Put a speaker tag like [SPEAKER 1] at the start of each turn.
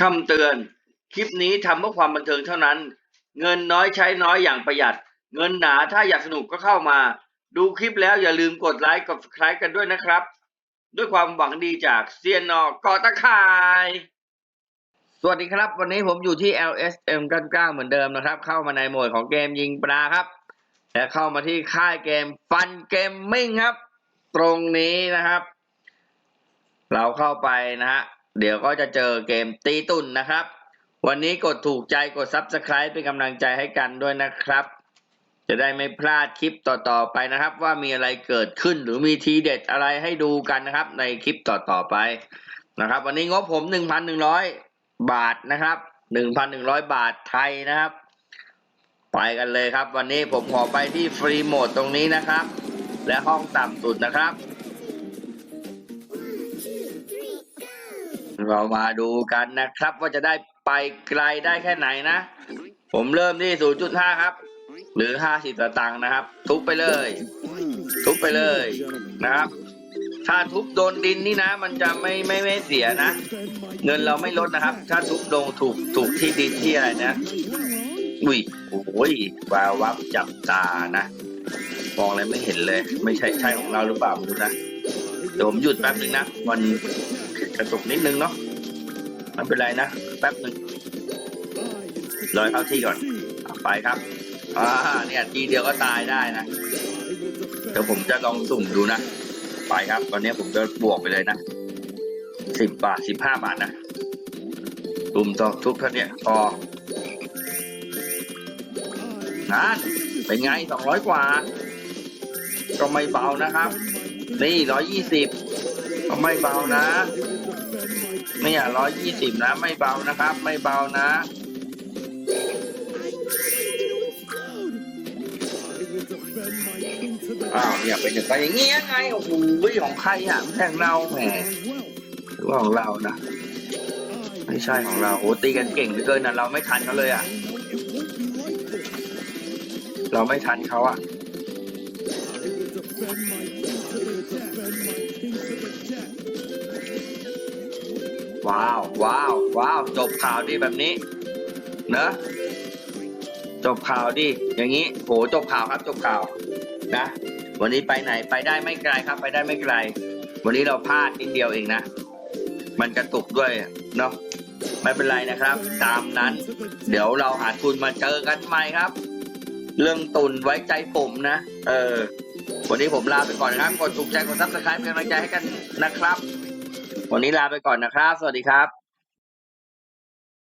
[SPEAKER 1] คำเตือน คลิปนี้ทำเพื่อความบันเทิงเท่านั้น เงินน้อยใช้น้อยอย่างประหยัด เงินหนาถ้าอยากสนุกก็เข้ามา ดูคลิปแล้วอย่าลืมกดไลค์กด subscribe กันด้วยนะครับ ด้วยความหวังดีจากเซียนนอกอตะคาย สวัสดีครับ วันนี้ผมอยู่ที่ LSM 99เหมือนเดิมนะครับ เข้ามาในโหมดของเกมยิงปลาครับ และเข้ามาที่ค่ายเกมฟันเกมมิ่งครับ ตรงนี้นะครับ เราเข้าไปนะฮะ เดี๋ยวก็จะเจอเกมตีตุ่นนะครับ วันนี้กดถูกใจกด Subscribe เป็นกำลังใจให้กันด้วยนะครับ จะได้ไม่พลาดคลิปต่อๆไปนะครับ ว่ามีอะไรเกิดขึ้นหรือมีทีเด็ดอะไรให้ดูกันนะครับ ในคลิปต่อๆไปนะครับ วันนี้งบผม 1,100 บาทนะครับ 1,100 บาทไทยนะครับ ไปกันเลยครับ วันนี้ผมขอไปที่ฟรีโหมดตรงนี้นะครับ และห้องต่ำสุดนะครับ เรามาดูกันนะครับ ว่าจะได้ไปไกลได้แค่ไหนนะ ผมเริ่มที่ 0.5 ครับ หรือ 50สตางค์นะครับ ทุบไปเลย ทุบไปเลยนะครับ ถ้าทุบโดนดินนี่นะ มันจะไม่ไม่ไม่เสียนะ เงินเราไม่ลดนะครับ ถ้าทุบลงถูกถูกที่ดินที่อะไรนะอุ้ยโอ้ยวาววับจับตานะมองอะไรไม่เห็นเลย ไม่ใช่ใช่ของเราหรือเปล่าไม่รู้นะเดี๋ยวผมหยุดแป๊บนึงนะ มัน กระตุกนิดนึงเนาะไม่เป็นไรนะแป๊บหนึ่งรอยเข้าที่ก่อนไปครับอ่าเนี่ยทีเดียวก็ตายได้นะเดี๋ยวผมจะลองสุ่มดูนะไปครับ ตอนนี้ผมจะบวกไปเลยนะสิบบาทสิบห้าบาทนะสุ่มต่อทุกท่านเนี่ยพอนั่นเป็นไงสองร้อยกว่า ก็ไม่เบานะครับ นี่ร้อยยี่สิบ ไม่เบานะ เนี่ยร้อยยี่สิบนะ ไม่เบานะครับ ไม่เบานะ อ้าวเนี่ยเป็นอย่างไรอย่างเงี้ยไงโอ้โหของใครอะไม่ใช่ของเราแหมหรือว่าของเรานะไม่ใช่ของเราโหตีกันเก่งเหลือเกินนะเราไม่ทันเขาเลยอะ เราไม่ทันเขาอะ ว้าว ว้าว ว้าว จบข่าวดีแบบนี้ เนอะจบข่าวดี อย่างนี้ โห จบข่าวครับ จบข่าว นะ วันนี้ไปไหน ไปได้ไม่ไกลครับ ไปได้ไม่ไกล วันนี้เราพลาดนิดเดียวเองนะ มันกระตุกด้วย เนาะ ไม่เป็นไรนะครับ ตามนั้น เดี๋ยวเราหาทุนมาเจอกันใหม่ครับ เรื่องตุนไว้ใจผมนะ เออ วันนี้ผมลาไปก่อนนะครับ กดถูกใจ กดซับสไครป์เป็นกำลังใจให้กันนะครับ วันนี้ลาไปก่อนนะครับ สวัสดีครับ